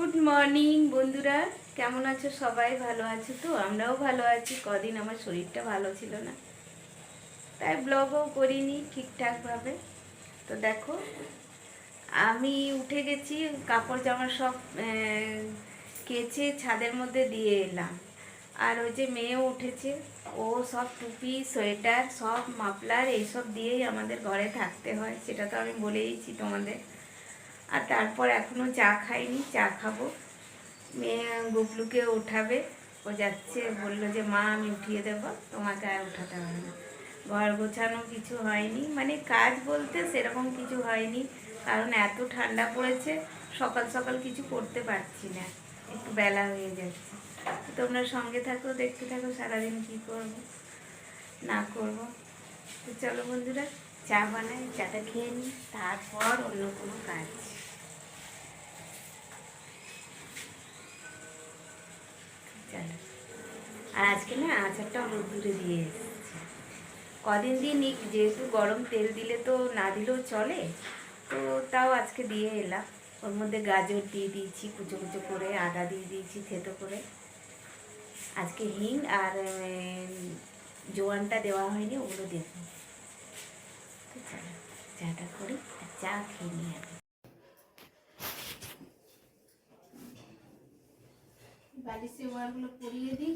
Good morning বন্ধুরা। কেমন আছো সবাই? ভালো আছো তো? আমরাও ভালো আছি। কদিন আমার শরীরটা ভালো ছিল না। তাই ব্লগও করিনি ঠিকঠাকভাবে। তো দেখো, আমি উঠে গেছি, কাপড় জামা সব কেচে ছাদের মধ্যে দিয়ে এলাম। আর ওই যে মেয়েও উঠেছে, ও সব টুপি, সোয়েটার, সব মাফলার, এইসব দিয়েই আমাদের ঘরে থাকতে হয়, সেটা তো আমি বলেইছি তোমাদের। আর তারপর এখনও চা খাইনি, চা খাব। মেয়ে গুবলুকে উঠাবে, ও যাচ্ছে, বলল যে, মা, আমি উঠিয়ে দেবো, তোমাকে আর উঠাতে হবে না। ঘর গোছানো কিছু হয়নি মানে কাজ বলতে সেরকম কিছু হয়নি, কারণ এত ঠান্ডা পড়েছে, সকাল সকাল কিছু করতে পারছি না, একটু বেলা হয়ে যাচ্ছে। তোমরা সঙ্গে থাকো, দেখতে থাকো, সারাদিন কী করব, না করব। তো চলো বন্ধুরা, চা বানাই, চাটা খেয়ে নিই, তারপর অন্য কোনো কাজ। চলো। আর আজকে না আচারটা অনেক দূরে দিয়ে এসেছে। কদিন দিন নিক, যেহেতু গরম তেল দিলে তো না দিলেও চলে, তো তাও আজকে দিয়ে এলাম। ওর মধ্যে গাজর দিয়ে দিয়েছি, কুচো কুচো করে, আদা দিয়ে দিয়েছি, থেতো করে। আজকে হিং আর জোয়ানটা দেওয়া হয়নি, ওগুলো দেবো তো চলো চাটা করি চা খেয়ে নিয়ে বালিশে ওয়ারগুলো পরিয়ে দিই।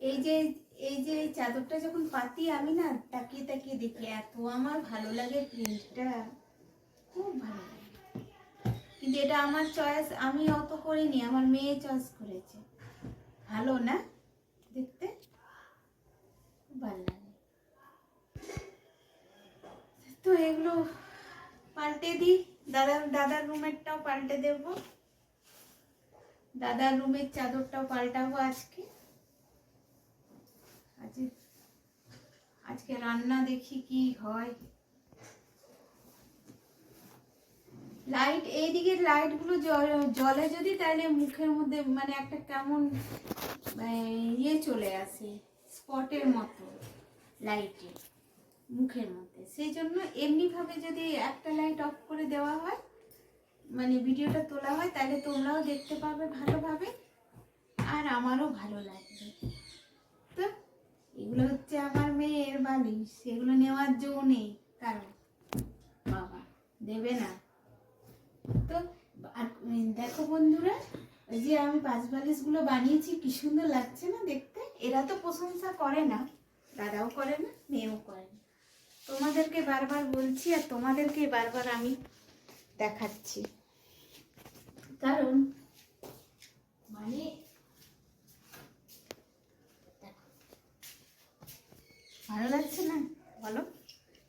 এই যে এই যে চাদরটা যখন পাতি আমি না তাকিয়ে তাকিয়ে দেখি, এত আমার ভালো লাগে প্রিন্টটা খুব ভালো কিন্তু এটা আমার চয়েস আমি অত করিনি, আমার মেয়ে চয়েস করেছে। ভালো না দেখতে? খুব ভালো লাগে তো এগুলো পাল্টে দিই। দাদার দাদার রুমেরটাও পাল্টে দেব। দাদার রুমের চাদরটাও পাল্টাবো আজকে। আজকে আজকে রান্না দেখি কি হয়। লাইট এইদিকে লাইটগুলো জলে যদি তাহলে মুখের মধ্যে মানে একটা কেমন ইয়ে চলে আসে, স্পটের মতো লাইটে। মুখের মধ্যে। সেই জন্য এমনিভাবে যদি একটা লাইট অফ করে দেওয়া হয় মানে ভিডিওটা তোলা হয়, তাহলে তোমরাও দেখতে পাবে ভালোভাবে, আর আমারও ভালো লাগবে। তো এগুলো হচ্ছে আমার মেয়ের বালিশ, সেগুলো নেওয়ার জো নেই কারণ বাবা, দেবে না। তো, আর দেখো বন্ধুরা যে আমি পাঁচ বালিশগুলো বানিয়েছি, কি সুন্দর লাগছে না দেখতে। এরা তো প্রশংসা করে না, দাদাও করে না, মেয়েও করে না। তোমাদেরকে বারবার বলছি আর তোমাদেরকে বারবার আমি দেখাচ্ছি। কারণ মানে ভালো লাগছে না? বলো।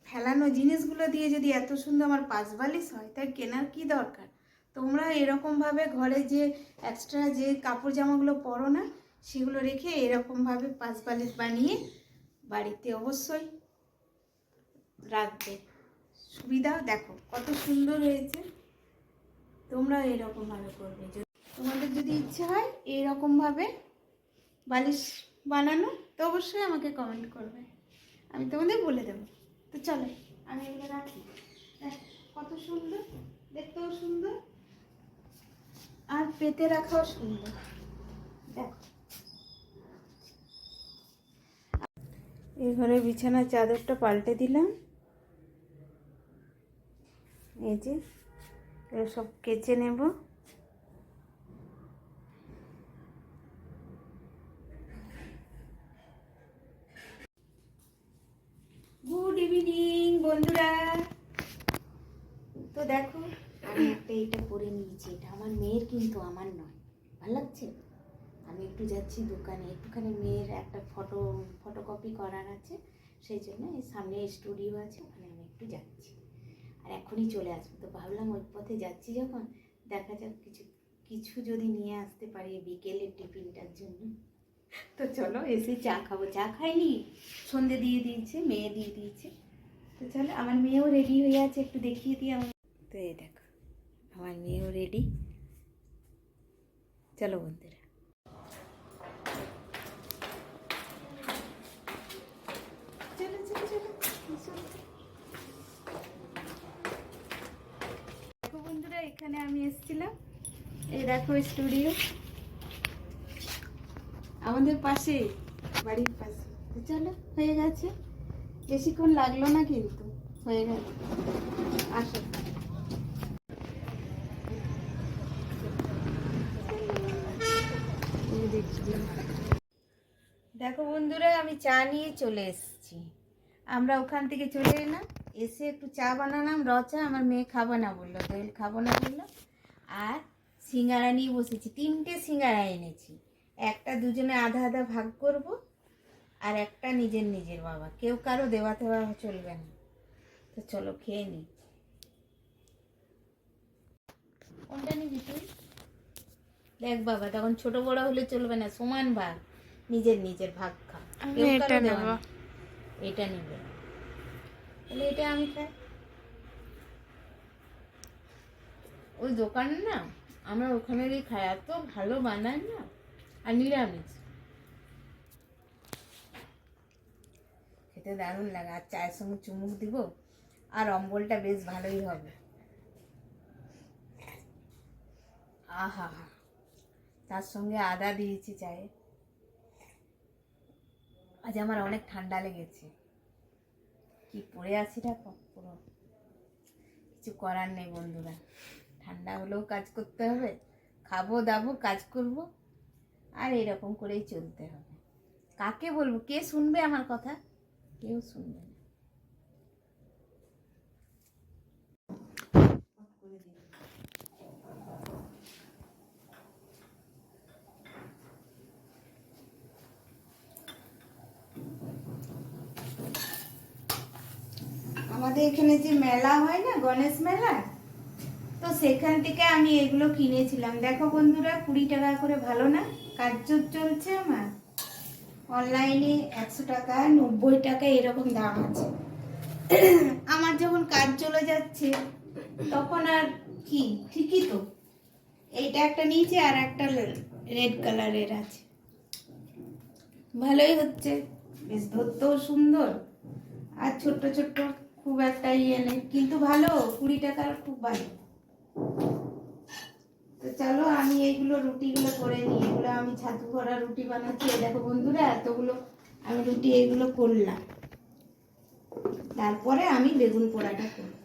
ফেলানো জিনিসগুলো দিয়ে যদি এত সুন্দর আমার পাঁচ বালিশ হয় তাই কেনার কি দরকার? তোমরা এরকমভাবে ঘরে যে এক্সট্রা যে কাপড় জামাগুলো পরো না সেগুলো রেখে এরকমভাবে পাঁচ বালিশ বানিয়ে বাড়িতে অবশ্যই রাখবে। সুবিধা, দেখো, কত সুন্দর হয়েছে। তোমরা এরকমভাবে করবে। তোমাদের যদি ইচ্ছে হয় এরকমভাবে বালিশ বানানো, তো অবশ্যই আমাকে কমেন্ট করবে। আমি তোমাদের বলে দেবো। তো চলো, আমি এগুলো রাখি। কত সুন্দর, দেখতেও সুন্দর, আর পেতে রাখাও সুন্দর। দেখো এই ঘরে বিছানার চাদরটা পাল্টে দিলাম। এই যে সব কেচে নেব। গুড ইভিনিং বন্ধুরা। তো দেখো, আমি একটা এইটা পরে নিয়েছি। এটা আমার মেয়ের কিন্তু আমার নয়। ভালো লাগছে? আমি একটু যাচ্ছি দোকানে। একটুখানি মেয়ের একটা ফটো ফটোকপি করার আছে। সেই জন্য এই সামনে স্টুডিও আছে, ওখানে আমি একটু যাচ্ছি। আর এখনই চলে আসব। তো ভাবলাম ওই পথে যাচ্ছি যখন, দেখা যাক কিছু কিছু যদি নিয়ে আসতে পারি বিকেলের টিফিনটার জন্য। তো চলো এসে চা খাব। চা খাইনি, সন্ধে দিয়ে দিয়েছে, মেয়ে দিয়ে দিয়েছে। তো চলো, আমার মেয়েও রেডি হয়ে আছে, একটু দেখিয়ে দিই আমার তো এই দেখো, আমার মেয়েও রেডি চলো বন্ধুরা চলো চলো চলো চলো চলো। দেখো বন্ধুরা, এখানে আমি এসেছিলাম। এই দেখো স্টুডিও। আমাদের পাশে, বাড়ির পাশে। চলো, হয়ে গেছে। বেশিক্ষণ লাগল না কিন্তু, হয়ে গেল। আসো। দেখো বন্ধুরা, আমি চা নিয়ে চলে এসেছি। আমরা ওখান থেকে চলে এলাম এসে একটু চা বানালাম র চা আমার মেয়ে খাব না বলল দোয়েল খাব না বলল। আর সিঙ্গারা নিয়ে বসেছি তিনটে সিঙ্গারা এনেছি। একটা দুজনে আধা আধা ভাগ করব আর একটা নিজের নিজের বাবা। কেউ কারও দেওয়া দেওয়া চলবে না। তো চলো খেয়ে নি। কোনটা নিবি তুই? দেখ বাবা তখন ছোট বড় হলে চলবে না সমান ভাগ। নিজের নিজের ভাগ খা। কেউ কারও দেওয়া এটা নিবে। তাহলে এটা আমি খাই। ওই দোকানে না, আমরা ওখানেরই খাই। এত ভালো বানায় না। আর নিরামিষ। খেতে দারুণ লাগে। আর চায়ের সঙ্গে চুমুক দিব, আর অম্বলটা বেশ ভালোই হবে। আহা তার সঙ্গে আদা দিয়েছি চায়ে। আজ আমার অনেক ঠান্ডা লেগেছে। কি পড়ে আছি দেখো পুরো। কিছু করার নেই বন্ধুরা। ঠান্ডা হলেও কাজ করতে হবে, খাব, দাবো, কাজ করব, আর এরকম করেই চলতে হবে। কাকে বলব? কে শুনবে আমার কথা? কেউ শুনবে না। আমাদের এখানে যে মেলা হয় না, গণেশ মেলা? তো সেখান থেকে আমি এগুলো কিনেছিলাম। দেখো বন্ধুরা, কুড়ি টাকা করে ভালো না? কাজ চল- চলছে আমার। অনলাইনে একশো টাকা, নব্বই টাকা এরকম দাম আছে। আমার যখন কাজ চলে যাচ্ছে, তখন আর কি? ঠিকই তো। এইটা একটা নিচে আর একটা রেড কালারের আছে। ভালোই হচ্ছে। বেশ ধরতেও সুন্দর। আর ছোট্ট ছোট্ট খুব একটা ইয়ে নেই। কিন্তু ভালো, কুড়ি টাকার খুব ভালো। তো চলো, আমি এইগুলো রুটিগুলো করে নিই। এগুলো আমি ছাতু ভরা রুটি বানাচ্ছি। দেখো বন্ধুরা, এতগুলো আমি রুটি এগুলো করলাম। তারপরে আমি বেগুন পোড়াটা করব।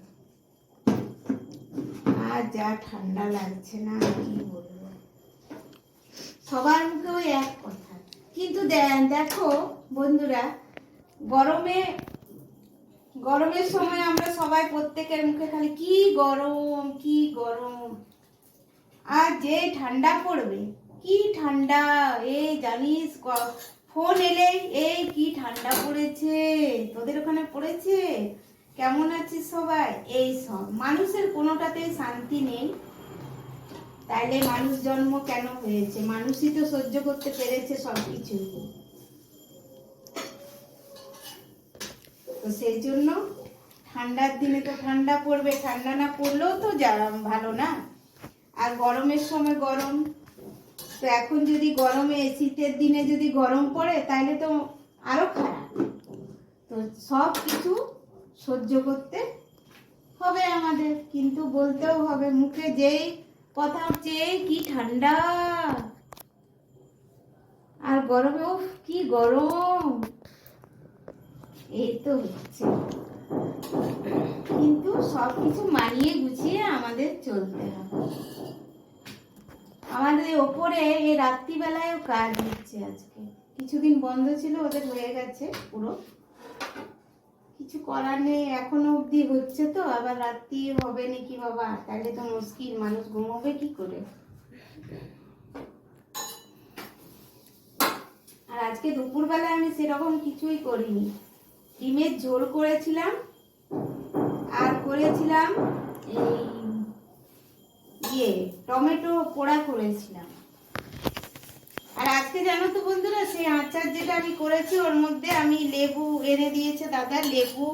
আর যা ঠান্ডা লাগছে না কি বলব। সবার মুখে ওই এক কথা। কিন্তু দেখো বন্ধুরা, গরমে গরমের সময় আমরা সবাই প্রত্যেকের মুখে খালি, কি গরম কি গরম। আর যে ঠান্ডা পড়বে, কি ঠান্ডা এই জানিস ফোন এলেই এই কি ঠান্ডা পড়েছে, তোদের ওখানে পড়েছে? কেমন আছিস সবাই? এই সব। মানুষের কোনোটাতেই শান্তি নেই। তাইলে মানুষ জন্ম কেন হয়েছে? মানুষই তো সহ্য করতে পেরেছে সব কিছু সেই জন্য ঠান্ডার দিনে তো ঠান্ডা পড়বে, ঠান্ডা না পড়লেও তো ভালো না। আর গরমের সময় গরম, তো এখন যদি গরমে শীতের দিনে যদি গরম পড়ে তাহলে তো আরও খারাপ। তো সব কিছু সহ্য করতে হবে আমাদের, কিন্তু বলতেও হবে, মুখে যেই কথা হচ্ছে কি ঠান্ডা। আর গরমে, উফ, কি গরম। এই হচ্ছে। কিন্তু সব মানিয়ে গুছিয়ে আমাদের চলতে হবে। আমাদের ওপরে এই রাত্রিবেলায়ও কাজ হচ্ছে আজকে। কিছুদিন বন্ধ ছিল, ওদের হয়ে গেছে পুরো। কিছু করার নেই, এখনও অবধি হচ্ছে তো, আবার রাত্রি হবে নাকি বাবা? তাহলে তো মুশকিল, মানুষ ঘুমোবে কি করে? আর আজকে দুপুরবেলায় আমি সেরকম কিছুই করিনি। ডিমের ঝোল করেছিলাম আর করেছিলাম এই ইয়ে টমেটো পোড়া করেছিলাম। আর আজকে জানো তো বন্ধুরা, সেই আচার যেটা আমি করেছি, ওর মধ্যে আমি লেবু এনে দিয়েছে দাদা, লেবু।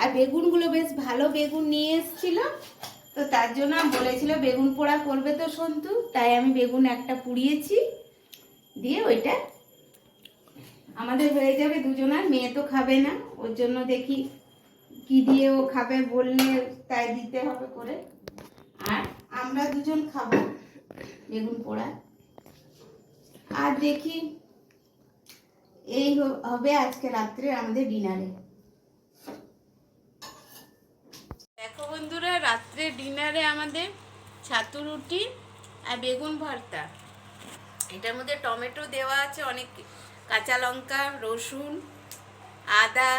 আর বেগুনগুলো বেশ ভালো বেগুন নিয়ে এসেছিল। তো তার জন্য বলেছিল, বেগুন পোড়া করবে তো সন্তু। তাই আমি বেগুন একটা পুড়িয়েছি, দিয়ে ওইটা আমাদের হয়ে যাবে দুজনার মেয়ে তো খাবে না। ওর জন্য দেখি কি দিয়ে ও খাবে বললে তাই দিতে হবে করে। আর আমরা দুজন খাব বেগুন পোড়া। আর দেখি এই হবে আজকে রাত্রে আমাদের ডিনারে। দেখো বন্ধুরা, রাত্রে ডিনারে আমাদের ছাতু রুটি আর বেগুন ভর্তা। এটার মধ্যে টমেটো দেওয়া আছে অনেক কাঁচা লঙ্কা, রসুন, আদা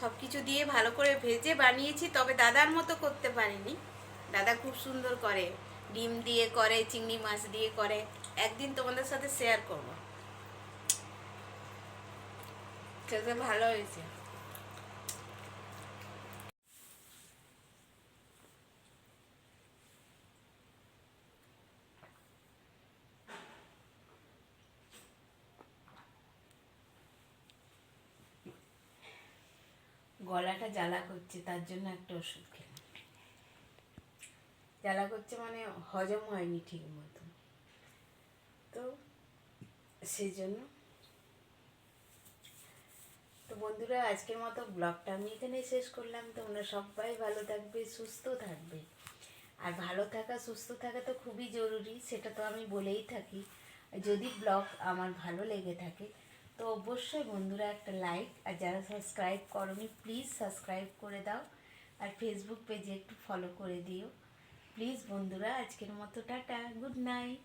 সব কিছু দিয়ে ভালো করে ভেজে বানিয়েছি, তবে দাদার মতো করতে পারিনি। দাদা খুব সুন্দর করে, ডিম দিয়ে করে, চিংড়ি মাছ দিয়ে করে, একদিন তোমাদের সাথে শেয়ার করব। খেতে ভালো হয়েছে। গলাটা জ্বালা করছে, তার জন্য একটা ওষুধ খেলাম। জ্বালা করছে মানে হজম হয়নি ঠিক মতো তো সেই জন্য তো বন্ধুরা, আজকের মতো ব্লগটা আমি এখানে শেষ করলাম। তোমরা সবাই ভালো থাকবে, সুস্থ থাকবে। আর ভালো থাকা, সুস্থ থাকা তো খুবই জরুরি, সেটা তো আমি বলেই থাকি। যদি ব্লগ আমার ভালো লেগে থাকে তো অবশ্যই বন্ধুরা একটা লাইক আর যারা সাবস্ক্রাইব করনি প্লিজ সাবস্ক্রাইব করে দাও। আর ফেসবুক পেজে একটু ফলো করে দিও। প্লিজ বন্ধুরা, আজকের মতো টাটা গুড নাইট